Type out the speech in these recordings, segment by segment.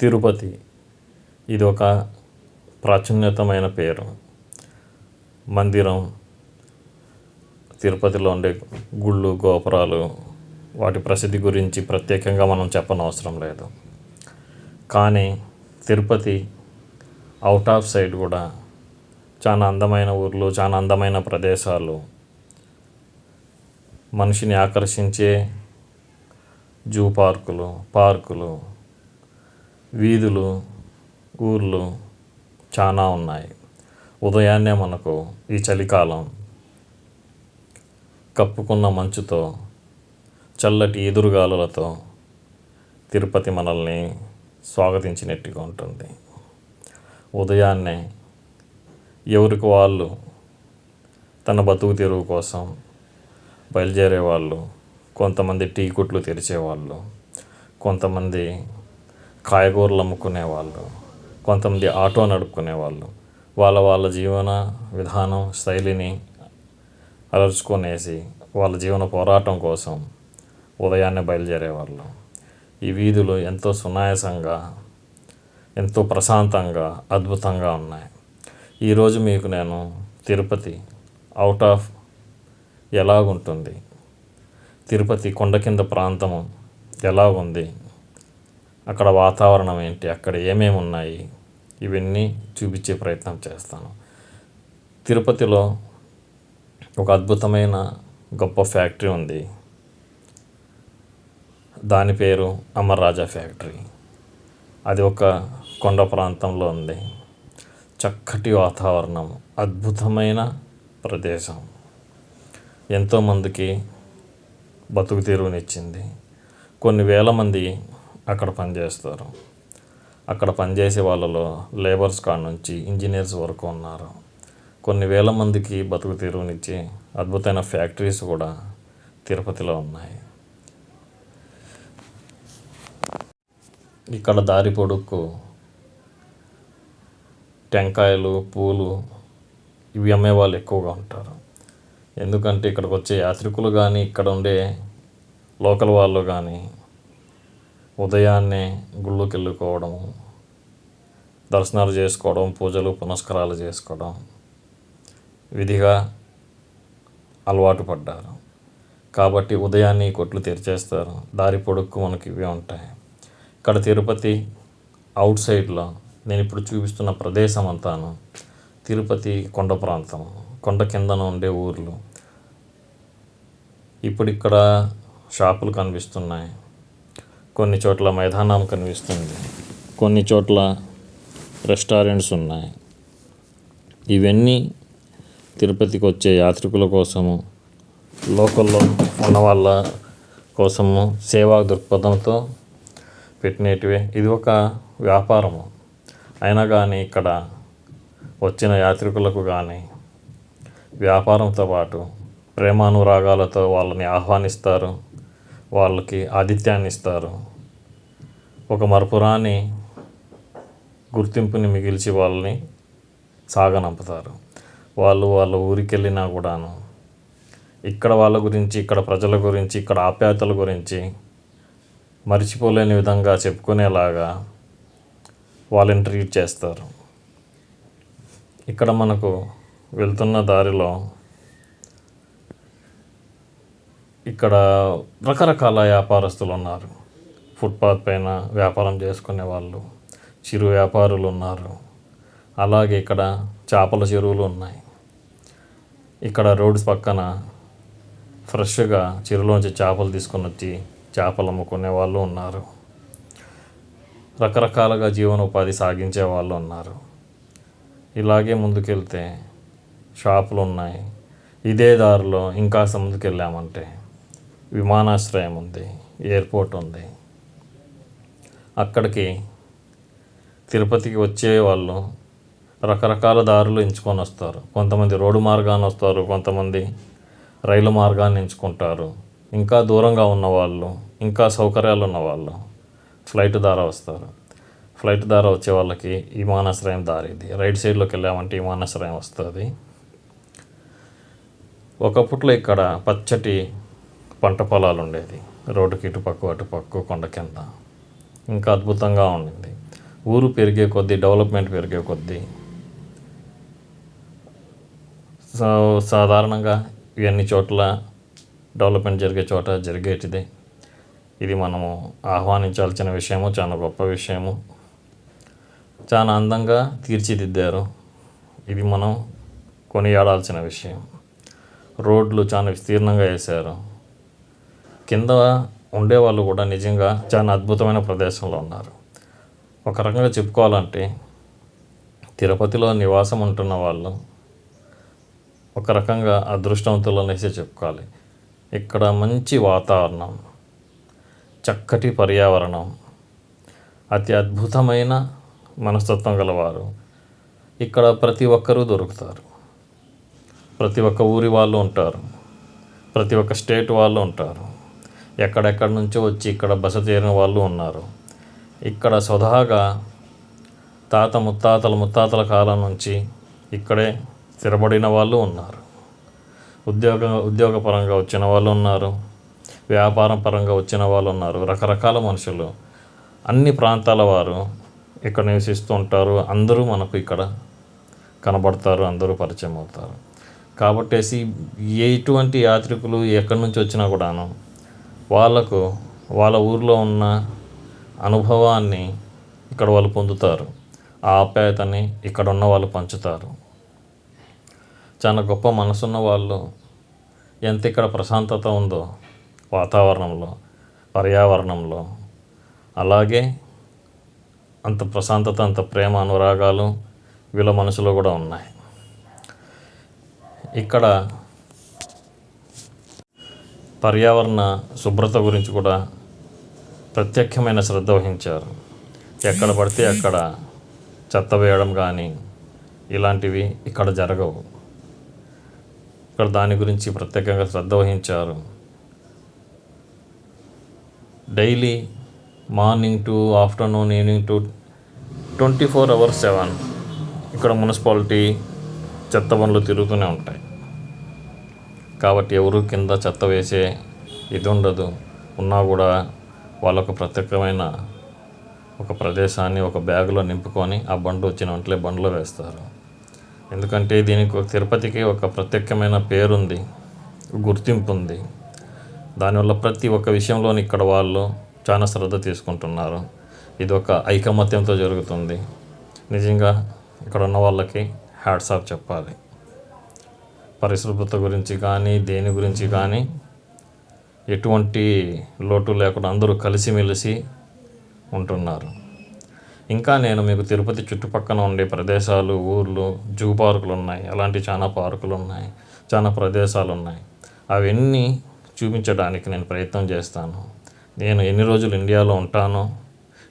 తిరుపతి. ఇది ఒక ప్రాచున్యతమైన పేరు. మందిరం. తిరుపతిలో ఉండే గుళ్ళు గోపురాలు వాటి ప్రసిద్ధి గురించి ప్రత్యేకంగా మనం చెప్పనవసరం లేదు. కానీ తిరుపతి అవుట్ ఆఫ్ సైడ్ కూడా చాలా అందమైన ఊర్లు చాలా అందమైన ప్రదేశాలు మనిషిని ఆకర్షించే జూ పార్కులు పార్కులు వీధులు ఊర్లు చాలా ఉన్నాయి. ఉదయాన్నే మనకు ఈ చలికాలం కప్పుకున్న మంచుతో చల్లటి ఎదురుగాలులతో తిరుపతి మనల్ని స్వాగతించినట్టుగా ఉంటుంది. ఉదయాన్నే ఎవరికి వాళ్ళు తన బతుకు తెరువు కోసం బయలుదేరే వాళ్ళు కొంతమంది టీ కొట్లు తెరిచేవాళ్ళు కొంతమంది కాయగూరలు అమ్ముకునే వాళ్ళు కొంతమంది ఆటో నడుపుకునే వాళ్ళు వాళ్ళ వాళ్ళ జీవన విధానం శైలిని అలర్చుకొనేసి వాళ్ళ జీవన పోరాటం కోసం ఉదయాన్నే బయలుదేరేవాళ్ళు. ఈ వీధులు ఎంతో సునాయాసంగా ఎంతో ప్రశాంతంగా అద్భుతంగా ఉన్నాయి. ఈరోజు మీకు నేను తిరుపతి అవుట్ ఆఫ్ ఎలాగుంటుంది? తిరుపతి కొండ కింద ప్రాంతము ఎలా ఉంది? అక్కడ వాతావరణం ఏంటి? అక్కడ ఏమేమి ఉన్నాయి? ఇవన్నీ చూపించే ప్రయత్నం చేస్తాను. తిరుపతిలో ఒక అద్భుతమైన గొప్ప ఫ్యాక్టరీ ఉంది. దాని పేరు అమర్ రాజా ఫ్యాక్టరీ. అది ఒక కొండ ప్రాంతంలో ఉంది. చక్కటి వాతావరణం అద్భుతమైన ప్రదేశం. ఎంతోమందికి బతుకు తెరువునిచ్చింది. కొన్ని వేల మంది అక్కడ పనిచేస్తారు. అక్కడ పనిచేసే వాళ్ళలో లేబర్స్ కాడ నుంచి ఇంజనీర్స్ వరకు ఉన్నారు. కొన్ని వేల మందికి బతుకు తెరువునిచ్చే అద్భుతమైన ఫ్యాక్టరీస్ కూడా తిరుపతిలో ఉన్నాయి. ఇక్కడ దారి పొడుక్కు టెంకాయలు పూలు ఇవి అమ్మేవాళ్ళు ఎక్కువగా ఉంటారు. ఎందుకంటే ఇక్కడికి వచ్చే యాత్రికులు కానీ ఇక్కడ ఉండే లోకల్ వాళ్ళు కానీ ఉదయాన్నే గుళ్ళకి వెళ్ళుకోవడము దర్శనాలు చేసుకోవడం పూజలు పునస్కారాలు చేసుకోవడం విధిగా అలవాటు పడ్డారు. కాబట్టి ఉదయాన్నే ఈ కొట్లు తెరిచేస్తారు. దారి పొడుక్కు మనకి ఇవి ఉంటాయి. ఇక్కడ తిరుపతి అవుట్ సైడ్లో నేను ఇప్పుడు చూపిస్తున్న ప్రదేశం అంతాను తిరుపతి కొండ ప్రాంతం. కొండ కిందన ఉండే ఊర్లు. ఇప్పుడు ఇక్కడ షాపులు కనిపిస్తున్నాయి. కొన్ని చోట్ల మైదానం కనిపిస్తుంది. కొన్ని చోట్ల రెస్టారెంట్స్ ఉన్నాయి. ఇవన్నీ తిరుపతికి వచ్చే యాత్రికుల కోసము లోకల్లో ఉన్న వాళ్ళ కోసము సేవా దృక్పథంతో పెట్టినటివే. ఇది ఒక వ్యాపారము. అయినా కానీ ఇక్కడ వచ్చిన యాత్రికులకు కానీ వ్యాపారంతో పాటు ప్రేమానురాగాలతో వాళ్ళని ఆహ్వానిస్తారు. వాళ్ళకి ఆతిథ్యాన్ని ఇస్తారు. ఒక మరపురాని గుర్తింపుని మిగిల్చి వాళ్ళని సాగనంపుతారు. వాళ్ళు వాళ్ళ ఊరికి వెళ్ళినా కూడాను ఇక్కడ వాళ్ళ గురించి ఇక్కడ ప్రజల గురించి ఇక్కడ ఆప్యాయతల గురించి మర్చిపోలేని విధంగా చెప్పుకునేలాగా వాళ్ళని ట్రీట్ చేస్తారు. ఇక్కడ మనకు వెళ్తున్న దారిలో ఇక్కడ రకరకాల వ్యాపారస్తులు ఉన్నారు. ఫుట్పాత్ పైన వ్యాపారం చేసుకునే వాళ్ళు చిరు వ్యాపారులు ఉన్నారు. అలాగే ఇక్కడ చేపల చెరువులు ఉన్నాయి. ఇక్కడ రోడ్స్ పక్కన ఫ్రెష్గా చెరువులోంచి చేపలు తీసుకొని వచ్చి చేపలు అమ్ముకునే వాళ్ళు ఉన్నారు. రకరకాలుగా జీవనోపాధి సాగించే వాళ్ళు ఉన్నారు. ఇలాగే ముందుకెళ్తే షాపులు ఉన్నాయి. ఇదే దారిలో ఇంకా ముందుకెళ్ళామంటే విమానాశ్రయం ఉంది ఎయిర్పోర్ట్ ఉంది. అక్కడికి తిరుపతికి వచ్చే వాళ్ళు రకరకాల దారులు ఎంచుకొని వస్తారు. కొంతమంది రోడ్డు మార్గాన వస్తారు కొంతమంది రైలు మార్గాన్ని ఎంచుకుంటారు. ఇంకా దూరంగా ఉన్నవాళ్ళు ఇంకా సౌకర్యాలు ఉన్నవాళ్ళు ఫ్లైట్ ద్వారా వస్తారు. ఫ్లైట్ ద్వారా వచ్చే వాళ్ళకి విమానాశ్రయం దారి ఇది రైట్ సైడ్లోకి వెళ్ళామంటే విమానాశ్రయం వస్తుంది. ఒకప్పట్లో ఇక్కడ పచ్చటి పంట పొలాలు ఉండేది. రోడ్డుకి ఇటుపక్క అటుపక్క కొండ కింద. ఇంకా అద్భుతంగా ఉండింది. ఊరు పెరిగే కొద్దీ డెవలప్మెంట్ పెరిగే కొద్దీ సో సాధారణంగా ఇవన్నీ చోట్ల డెవలప్మెంట్ జరిగే చోట జరిగేటిదే. ఇది మనము ఆహ్వానించాల్సిన విషయము చాలా గొప్ప విషయము. చాలా అందంగా తీర్చిదిద్దారు. ఇది మనం కొనియాడాల్సిన విషయం. రోడ్లు చాలా విస్తీర్ణంగా వేశారు. కింద ఉండేవాళ్ళు కూడా నిజంగా చాలా అద్భుతమైన ప్రదేశంలో ఉన్నారు. ఒక రకంగా చెప్పుకోవాలంటే తిరుపతిలో నివాసం ఉంటున్న వాళ్ళు ఒక రకంగా అదృష్టవంతులు అనేసి చెప్పుకోవాలి. ఇక్కడ మంచి వాతావరణం చక్కటి పర్యావరణం అతి అద్భుతమైన మనస్తత్వం గలవారు. ఇక్కడ ప్రతి ఒక్కరూ దొరుకుతారు. ప్రతి ఒక్క ఊరి వాళ్ళు ఉంటారు. ప్రతి ఒక్క స్టేట్ వాళ్ళు ఉంటారు. ఎక్కడెక్కడి నుంచో వచ్చి ఇక్కడ బస చేరిన వాళ్ళు ఉన్నారు. ఇక్కడ స్వతహాగా తాత ముత్తాతల ముత్తాతల కాలం నుంచి ఇక్కడే స్థిరపడిన వాళ్ళు ఉన్నారు. ఉద్యోగ ఉద్యోగపరంగా వచ్చిన వాళ్ళు ఉన్నారు. వ్యాపారం పరంగా వచ్చిన వాళ్ళు ఉన్నారు. రకరకాల మనుషులు. అన్ని ప్రాంతాల వారు ఇక్కడ నివసిస్తూ ఉంటారు. అందరూ మనకు ఇక్కడ కనబడతారు. అందరూ పరిచయం అవుతారు. కాబట్టేసి ఎటువంటి యాత్రికులు ఎక్కడి నుంచి వచ్చినా కూడాను వాళ్ళకు వాళ్ళ ఊర్లో ఉన్న అనుభవాన్ని ఇక్కడ వాళ్ళు పొందుతారు. ఆ ఆప్యాయతని ఇక్కడ ఉన్న వాళ్ళు పంచుతారు. చాలా గొప్ప మనసున్న వాళ్ళు ఎంత ఇక్కడ ప్రశాంతత ఉందో వాతావరణంలో పర్యావరణంలో. అలాగే అంత ప్రశాంతత అంత ప్రేమ అనురాగాలు వీళ్ళ మనసులో కూడా ఉన్నాయి. ఇక్కడ పర్యావరణ శుభ్రత గురించి కూడా ప్రత్యక్షమైన శ్రద్ధ వహించారు. ఎక్కడ పడితే అక్కడ చెత్త వేయడం కానీ ఇలాంటివి ఇక్కడ జరగవు. ఇక్కడ దాని గురించి ప్రత్యేకంగా శ్రద్ధ వహించారు. Daily morning to afternoon evening to twenty four hours seven ఇక్కడ మున్సిపాలిటీ చెత్త పనులు తిరుగుతూనే ఉంటాయి. కాబట్టి ఎవరు కింద చెత్త వేసే ఇది ఉండదు. ఉన్నా కూడా వాళ్ళకు ప్రత్యేకమైన ఒక ప్రదేశాన్ని ఒక బ్యాగులో నింపుకొని ఆ బండ్లు వచ్చిన వెంటనే బండ్లో వేస్తారు. ఎందుకంటే దీనికి ఒక తిరుపతికి ఒక ప్రత్యేకమైన పేరుంది గుర్తింపు ఉంది. దానివల్ల ప్రతి ఒక్క విషయంలోని ఇక్కడ వాళ్ళు చాలా శ్రద్ధ తీసుకుంటున్నారు. ఇది ఒక ఐకమత్యంతో జరుగుతుంది. నిజంగా ఇక్కడ ఉన్న వాళ్ళకి హ్యాట్స్ ఆఫ్ చెప్పాలి. పరిశుభ్రత గురించి కానీ దేని గురించి కానీ ఎటువంటి లోటు లేకుండా అందరూ కలిసిమెలిసి ఉంటున్నారు. ఇంకా నేను మీకు తిరుపతి చుట్టుపక్కన ఉండే ప్రదేశాలు ఊర్లు జూ పార్కులు ఉన్నాయి. అలాంటి చాలా పార్కులు ఉన్నాయి. చాలా ప్రదేశాలు ఉన్నాయి. అవన్నీ చూపించడానికి నేను ప్రయత్నం చేస్తాను. నేను ఎన్ని రోజులు ఇండియాలో ఉంటానో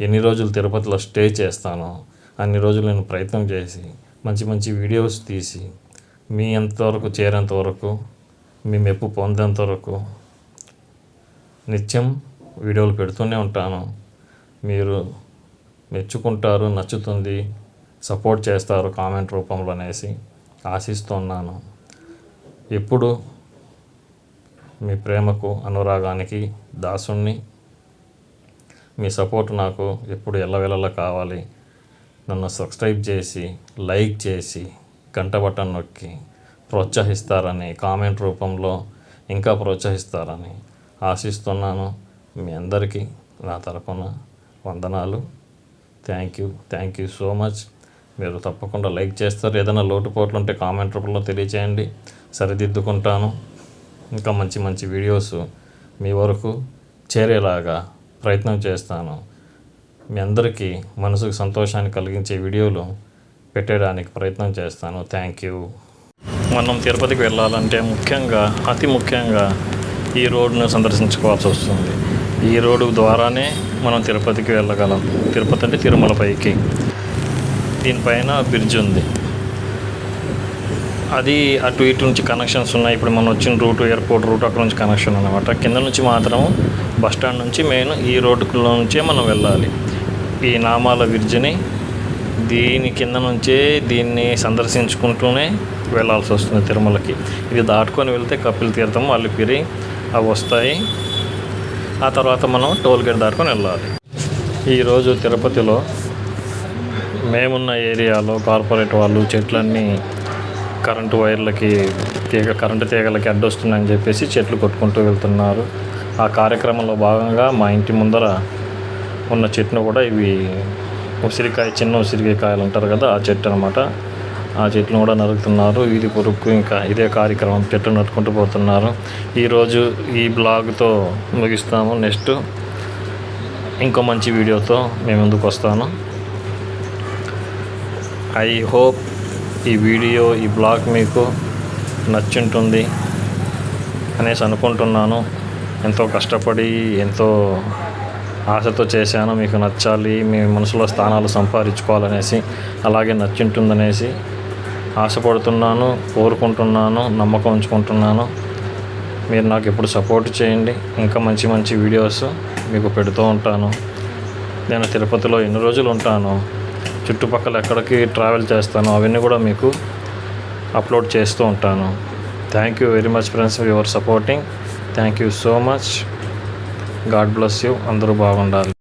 ఎన్ని రోజులు తిరుపతిలో స్టే చేస్తానో అన్ని రోజులు నేను ప్రయత్నం చేసి మంచి మంచి వీడియోస్ తీసి మీ ఎంతవరకు చేరేంత వరకు మీ మెప్పు పొందేంత వరకు నిత్యం వీడియోలు పెడుతూనే ఉంటాను. మీరు మెచ్చుకుంటారు నచ్చుతుంది సపోర్ట్ చేస్తారు కామెంట్ రూపంలో అనేసి ఆశిస్తున్నాను. ఎప్పుడు మీ ప్రేమకు అనురాగానికి దాసుణ్ణి మీ సపోర్ట్ నాకు ఎప్పుడు ఎల్లవెల్లలా కావాలి. నన్ను సబ్స్క్రైబ్ చేసి లైక్ చేసి గంట బటన్ నొక్కి ప్రోత్సహిస్తారని కామెంట్ రూపంలో ఇంకా ప్రోత్సహిస్తారని ఆశిస్తున్నాను. మీ అందరికీ నా తరపున వందనాలు. Thank you. Thank you so much. మీరు తప్పకుండా లైక్ చేస్తారు. ఏదైనా లోటుపోట్లు ఉంటే కామెంట్ రూపంలో తెలియచేయండి. సరిదిద్దుకుంటాను. ఇంకా మంచి మంచి వీడియోస్ మీ వరకు చేరేలాగా ప్రయత్నం చేస్తాను. మీ అందరికీ మనసుకు సంతోషాన్ని కలిగించే వీడియోలు పెట్టడానికి ప్రయత్నం చేస్తాను. థ్యాంక్ యూ మనం తిరుపతికి వెళ్ళాలంటే ముఖ్యంగా అతి ముఖ్యంగా ఈ రోడ్డును సందర్శించుకోవాల్సి వస్తుంది. ఈ రోడ్డు ద్వారానే మనం తిరుపతికి వెళ్ళగలం. తిరుపతి అంటే తిరుమల పైకి. దీనిపైన బ్రిడ్జ్ ఉంది. అది అటు ఇటు నుంచి కనెక్షన్స్ ఉన్నాయి. ఇప్పుడు మనం వచ్చిన రూట్ ఎయిర్పోర్ట్ రూట్ అక్కడ నుంచి కనెక్షన్ అనమాట కింద నుంచి మాత్రం బస్ స్టాండ్ నుంచి మెయిన్ ఈ రోడ్డులో నుంచే మనం వెళ్ళాలి. ఈ నామాల బ్రిడ్జిని దీని కింద నుంచే దీన్ని సందర్శించుకుంటూనే వెళ్ళాల్సి వస్తుంది తిరుమలకి. ఇది దాటుకొని వెళ్తే కపిల్ తీర్థం అల్లిపిరి అవి వస్తాయి. ఆ తర్వాత మనం టోల్ గేట్ దాటుకొని వెళ్ళాలి. ఈరోజు తిరుపతిలో మేమున్న ఏరియాలో కార్పొరేట్ వాళ్ళు చెట్లన్నీ కరెంటు వైర్లకి తీగ కరెంటు తీగలకి అడ్డొస్తున్నాయని చెప్పేసి చెట్లు కొట్టుకుంటూ వెళ్తున్నారు. ఆ కార్యక్రమంలో భాగంగా మా ఇంటి ముందర ఉన్న చెట్టును కూడా ఇవి ఉసిరికాయ చిన్న ఉసిరికాయలు అంటారు కదా ఆ చెట్టు అనమాట ఆ చెట్లను కూడా నరుకుతున్నారు. ఇది పొరుక్కు ఇంకా ఇదే కార్యక్రమం చెట్టు నరుకుంటూ పోతున్నారు. ఈరోజు ఈ బ్లాగ్తో ముగిస్తాము. నెక్స్ట్ ఇంకో మంచి వీడియోతో మేము ముందుకు వస్తాను. ఐ హోప్ ఈ వీడియో ఈ బ్లాగ్ మీకు నచ్చుంటుంది అనేసి అనుకుంటున్నాను. ఎంతో కష్టపడి ఎంతో ఆశతో చేశాను. మీకు నచ్చాలి మీ మనసులో స్థానాలు సంపాదించుకోవాలనేసి అలాగే నచ్చింటుందనేసి ఆశపడుతున్నాను కోరుకుంటున్నాను నమ్మకం ఉంచుకుంటున్నాను. మీరు నాకు ఎప్పుడు సపోర్ట్ చేయండి. ఇంకా మంచి మంచి వీడియోస్ మీకు పెడుతూ ఉంటాను. నేను తిరుపతిలో ఎన్ని రోజులు ఉంటాను చుట్టుపక్కల ఎక్కడికి ట్రావెల్ చేస్తాను అవన్నీ కూడా మీకు అప్లోడ్ చేస్తూ ఉంటాను. Thank you very much friends your supporting thank you so much God bless you. అందరూ బాగుండాలి.